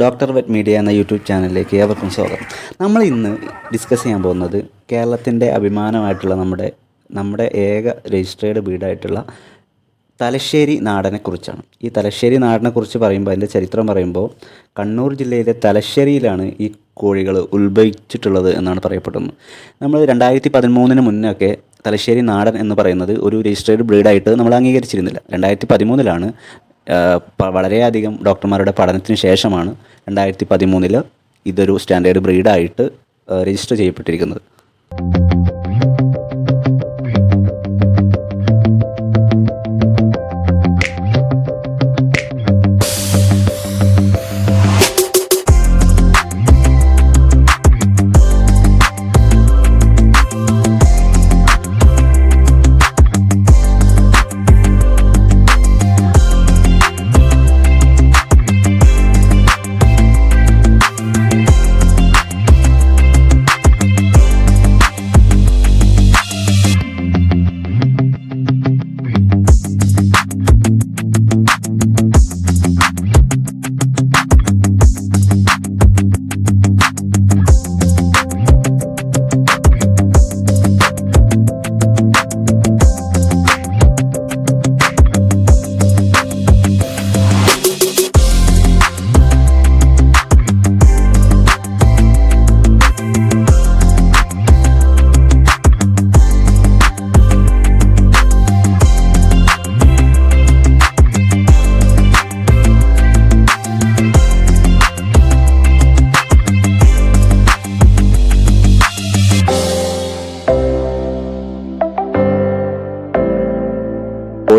Doctor vet media എന്ന YouTube ചാനലിലേക്ക് ഏവർക്കും സ്വാഗതം. നമ്മൾ ഇന്ന് ഡിസ്കസ് ചെയ്യാൻ പോകുന്നത് കേരളത്തിന്റെ അഭിമാനമായിട്ടുള്ള നമ്മുടെ നമ്മുടെ ഏക രജിസ്ട്രേഡ് വീടായിട്ടുള്ള തലശ്ശേരി നാടനെക്കുറിച്ചാണ് ഈ തലശ്ശേരി നാടനെക്കുറിച്ച് പറയുമ്പോൾ അതിന്റെ ചരിത്രം പറയുമ്പോൾ കണ്ണൂർ ജില്ലയിലെ തലശ്ശേരിയിലാണ് ഈ കോഴികൾ ഉത്ഭവിച്ചിട്ടുള്ളത് എന്നാണ് പറയപ്പെടുന്നത്. നമ്മൾ രണ്ടായിരത്തി പതിമൂന്നിന് മുന്നൊക്കെ തലശ്ശേരി നാടൻ എന്ന് പറയുന്നത് ഒരു രജിസ്ട്രേഡ് ബ്രീഡായിട്ട് നമ്മൾ അംഗീകരിച്ചിരുന്നില്ല. രണ്ടായിരത്തി പതിമൂന്നിലാണ് വളരെയധികം ഡോക്ടർമാരുടെ പഠനത്തിന് ശേഷമാണ് രണ്ടായിരത്തി പതിമൂന്നിൽ ഇതൊരു സ്റ്റാൻഡേർഡ് ബ്രീഡായിട്ട് രജിസ്റ്റർ ചെയ്യപ്പെട്ടിരിക്കുന്നത്.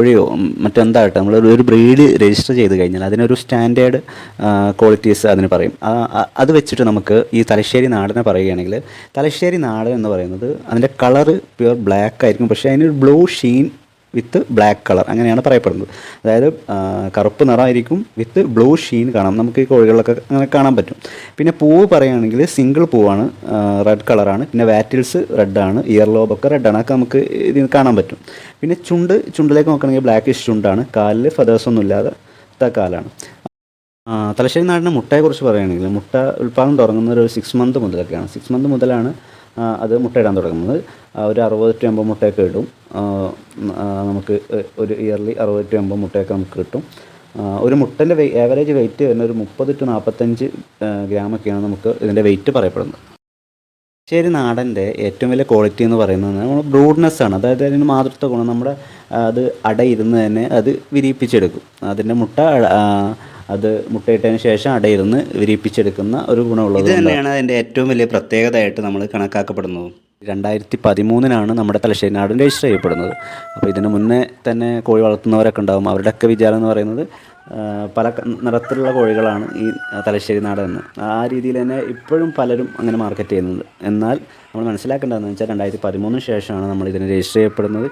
കോഴിയോ മറ്റെന്തായിട്ട് നമ്മൾ ഒരു ബ്രീഡ് രജിസ്റ്റർ ചെയ്ത് കഴിഞ്ഞാൽ അതിനൊരു സ്റ്റാൻഡേർഡ് ക്വാളിറ്റീസ് അതിന് പറയും. അത് വെച്ചിട്ട് നമുക്ക് ഈ തലശ്ശേരി നാടിനെ പറയുകയാണെങ്കിൽ തലശ്ശേരി നാട് എന്ന് പറയുന്നത് അതിന്റെ കളറ് പ്യുവർ ബ്ലാക്ക് ആയിരിക്കും. പക്ഷേ അതിനൊരു blue sheen with black colour അങ്ങനെയാണ് പറയപ്പെടുന്നത്. അതായത് കറുപ്പ് നിറമായിരിക്കും വിത്ത് ബ്ലൂ ഷീൻ കാണാം. നമുക്ക് ഈ കോഴികളൊക്കെ അങ്ങനെ കാണാൻ പറ്റും. പിന്നെ പൂവ് പറയുകയാണെങ്കിൽ സിംഗിൾ പൂവാണ് റെഡ് കളറാണ് പിന്നെ വാറ്റിൽസ് റെഡാണ് ഇയർ ലോബൊക്കെ റെഡാണ് അതൊക്കെ നമുക്ക് ഇതിൽ കാണാൻ പറ്റും. പിന്നെ ചുണ്ട് ചുണ്ടിലേക്ക് നോക്കുകയാണെങ്കിൽ ബ്ലാക്കിഷ് ചുണ്ടാണ്. കാലിൽ ഫെതേഴ്സ് ഒന്നും ഇല്ലാത്ത കാലാണ്. തലശ്ശേരി നാടിന്റെ മുട്ടയെക്കുറിച്ച് പറയുകയാണെങ്കിൽ മുട്ട ഉൽപ്പാദനം തുടങ്ങുന്നത് ഒരു സിക്സ് മന്ത് മുതലൊക്കെയാണ്. സിക്സ് മന്ത് മുതലാണ് അത് മുട്ടയിടാൻ തുടങ്ങുന്നത്. ഒരു അറുപത് ടു അമ്പത് മുട്ടയൊക്കെ ഇടും. നമുക്ക് ഒരു ഇയർലി അറുപത് ടു അമ്പത് മുട്ടയൊക്കെ നമുക്ക് കിട്ടും. ഒരു മുട്ടന്റെ വെയ് ആവറേജ് വെയിറ്റ് വരുന്ന ഒരു മുപ്പത് ടു നാൽപ്പത്തഞ്ച് ഗ്രാമൊക്കെയാണ് നമുക്ക് ഇതിന്റെ വെയിറ്റ് പറയപ്പെടുന്നത്. ശരി നാടന്റെ ഏറ്റവും വലിയ ക്വാളിറ്റി എന്ന് പറയുന്നത് നമ്മൾ ബ്രൂഡ്നെസ് ആണ്. അതായത് അതിന് മാതൃത്വ ഗുണം നമ്മുടെ അത് അടയിരുന്ന് തന്നെ അത് വിരിയിപ്പിച്ചെടുക്കും. അതിന്റെ മുട്ട അത് മുട്ടയിട്ടതിന് ശേഷം അടയിരുന്ന് വിരിയിപ്പിച്ചെടുക്കുന്ന ഒരു ഗുണമുള്ളത് തന്നെയാണ് അതിന്റെ ഏറ്റവും വലിയ പ്രത്യേകതയായിട്ട് നമ്മൾ കണക്കാക്കപ്പെടുന്നത്. രണ്ടായിരത്തി പതിമൂന്നിനാണ് നമ്മുടെ തലശ്ശേരി നാടൻ രജിസ്റ്റർ ചെയ്യപ്പെടുന്നത്. അപ്പോൾ ഇതിന് മുന്നേ തന്നെ കോഴി വളർത്തുന്നവരൊക്കെ ഉണ്ടാകും അവരുടെയൊക്കെ വിചാരം എന്ന് പറയുന്നത് പല നിറത്തിലുള്ള കോഴികളാണ് ഈ തലശ്ശേരി നാടൻ എന്ന് ആ രീതിയിൽ തന്നെ ഇപ്പോഴും പലരും അങ്ങനെ മാർക്കറ്റ് ചെയ്യുന്നുണ്ട്. എന്നാൽ നമ്മൾ മനസ്സിലാക്കേണ്ടതെന്ന് വെച്ചാൽ രണ്ടായിരത്തി പതിമൂന്നിന് ശേഷമാണ് നമ്മൾ ഇതിനെ രജിസ്റ്റർ ചെയ്യപ്പെടുന്നത്.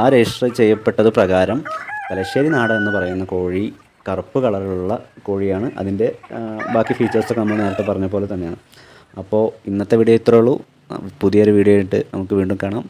ആ രജിസ്റ്റർ ചെയ്യപ്പെട്ടത് പ്രകാരം തലശ്ശേരി നാടൻ എന്ന് പറയുന്ന കോഴി കറുപ്പ് കളറിലുള്ള കോഴിയാണ്. അതിന്റെ ബാക്കി ഫീച്ചേഴ്സൊക്കെ നമ്മൾ നേരത്തെ പറഞ്ഞ പോലെ തന്നെയാണ്. അപ്പോൾ ഇന്നത്തെ വീഡിയോ ഇത്രേ ഉള്ളൂ. പുതിയൊരു വീഡിയോ ആയിട്ട് നമുക്ക് വീണ്ടും കാണാം.